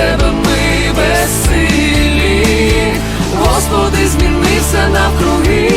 тебе ми безсилі, Господи, змінився навкруги,